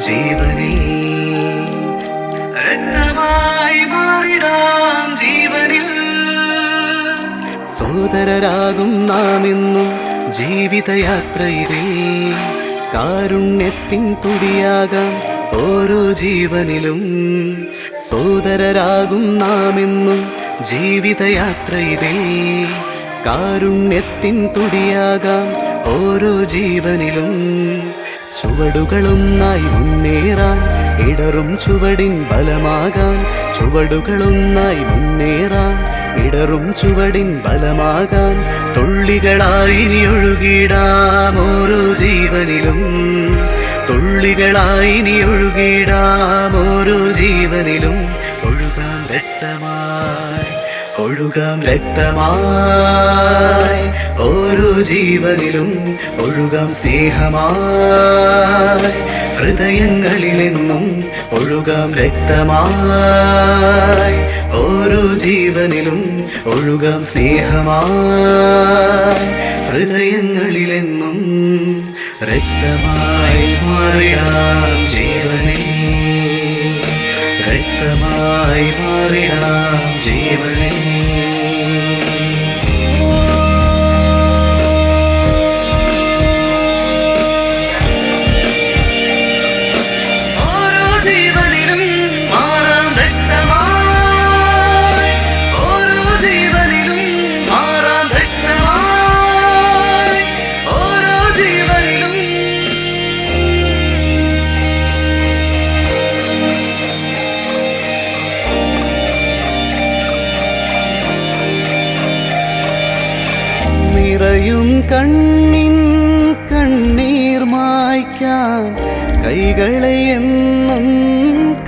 ജീവനിൽ രക്തമായി മാറിടാം ജീവനിൽ. സോദരരാകും നാം ഇന്നും ജീവിതയാത്രയിലേ. കാരുണ്യത്തിൻ തുടിയാകാം ഓരോ ജീവനിലും. സോദരരാകും നാം ഇന്നും ജീവിതയാത്രയിലേ. കാരുണ്യത്തിൻ തുടിയാകാം ഓരോ ജീവനിലും. ചുവടുകളൊന്നായി മുന്നേറാൻ ഇടറും ചുവടിൻ ബലമാകാൻ ചുവടുകളൊന്നായി മുന്നേറാൻ ഇടറും ചുവടിൻ ബലമാകാൻ തുള്ളികളായി ഒഴുകിടാം ഓരോ ജീവനിലും. തുള്ളികളായി നീ ഒഴുകിടാം ഓരോ ജീവനിലും. ഒഴുകാൻ രക്തമായി ഒഴുകാം രക്തമായി. ഓരോ ജീവനിലും ഒഴുകാം സ്നേഹമായി. ഹൃദയങ്ങളിലെന്നും ഒഴുകാം രക്തമായി. ഓരോ ജീവനിലും ഒഴുകാം സ്നേഹമായി. ഹൃദയങ്ങളിലെന്നും രക്തമായി മാറിടാം ജീവനിൽ രക്തമായി മാറിടാം നിറയും കണ്ണിൻ കണ്ണീർ മായ്ക്കാൻ കൈകളെ എന്നും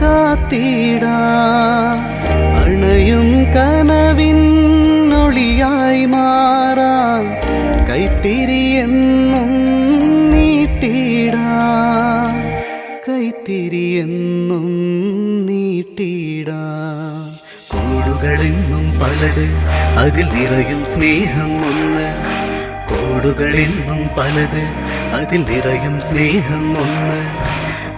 കാത്തിടാ. അണയും കനവിൻ ഒളിയായി മാറാൻ കൈത്തിരി എന്നും നീട്ടിടാ. കൈത്തിരി എന്നും നീട്ടിടാ. കൂടുകളെന്നും പലത് അതിൽ നിറയും സ്നേഹം ഒന്ന് കൂടുകളെന്നും പലത് അതിൽ നിറയും സ്നേഹം ഒന്ന്.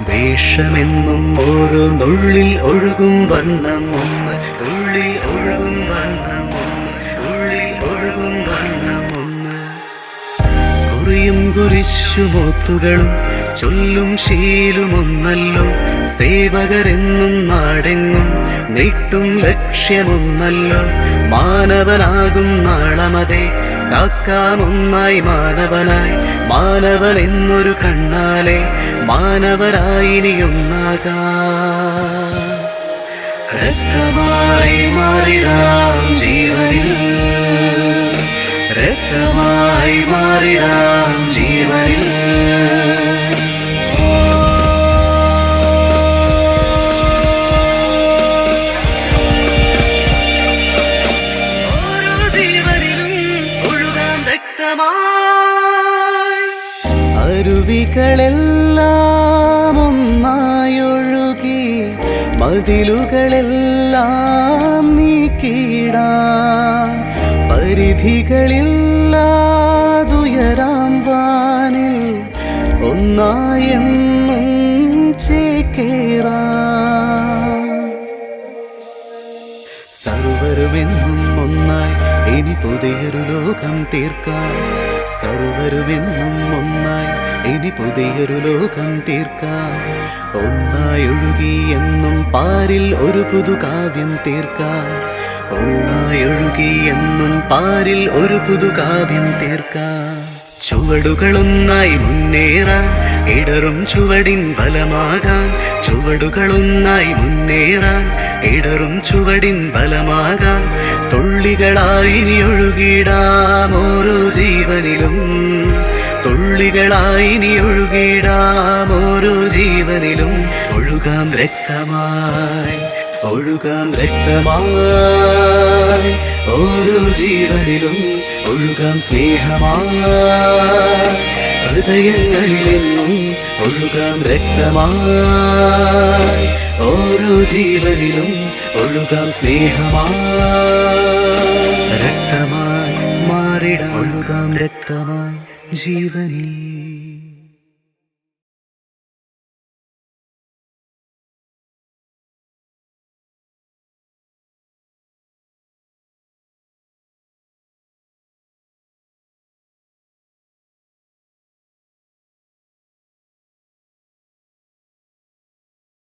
വേഷമെന്നും ഓരോ നുള്ളിൽ ഒഴുകും വണ്ണം ഒന്ന്. ഉള്ളിൽ ഒഴുകും വണ്ണം ഒന്ന്. ഉള്ളിൽ ഒഴുകും വണ്ണം ഒന്ന്. കുറിയും കുരിശുമോത്തുകളും ചൊല്ലും ശീലുമൊന്നല്ലോ. സേവകരെന്നും നാടെങ്ങും നീട്ടും ലക്ഷ്യമൊന്നല്ലോ. മാനവനാകും നാളമതേ. കാക്കാമൊന്നായി മാനവനായി മാനവൻ എന്നൊരു കണ്ണാലെ മാനവരായിനിയൊന്നാകാം രക്തമായി മാറിടാം ജീവനിൽ. രക്തമായി മാറിടാം ജീവനിൽ. അരുവികളെല്ലാം ഒന്നായൊഴുകി മതിലുകളെല്ലാം നീക്കിടാൻ പരിധികളില്ലാതുയരാം വാനിൽ ഒന്നായെന്നും ഇനി പുതിയൊരു ലോകം തീർക്കാം സർവരുമെന്നും ഒന്നായി. ഇനി പുതിയൊരു ലോകം തീർക്കാം ഒന്നായി ഒഴുകി എന്നും പാരിൽ ഒരു പുതു കാവ്യം തീർക്കാം ഒന്നായി ഒഴുകി എന്നും പാരിൽ ഒരു പുതു കാവ്യം തീർക്കാം ചുവടുകളൊന്നായി മുന്നേറാൻ ഇടറും ചുവടിൻ ബലമാകാൻ ചുവടുകളൊന്നായി മുന്നേറാൻ ഇടറും ചുവടിൻ ബലമാകാൻ തുള്ളികളായി ഒഴുകിടാം ഓരോ ജീവനിലും. തുള്ളികളായി നീ ഒഴുകിടാം ഓരോ ജീവനിലും. ഒഴുകാം രക്തമായി ഒഴുകാം രക്തമായി ഓരോ ജീവനിലും. ഒഴുകാം സ്നേഹമായി ഹൃദയങ്ങളിലെന്നും ഒഴുകാം രക്തമായി. ഓരോ ജീവനിലും ഒഴുകാം സ്നേഹമായി. രക്തമായി മാറിട ഒഴുകാം രക്തമായി ജീവനിൽ.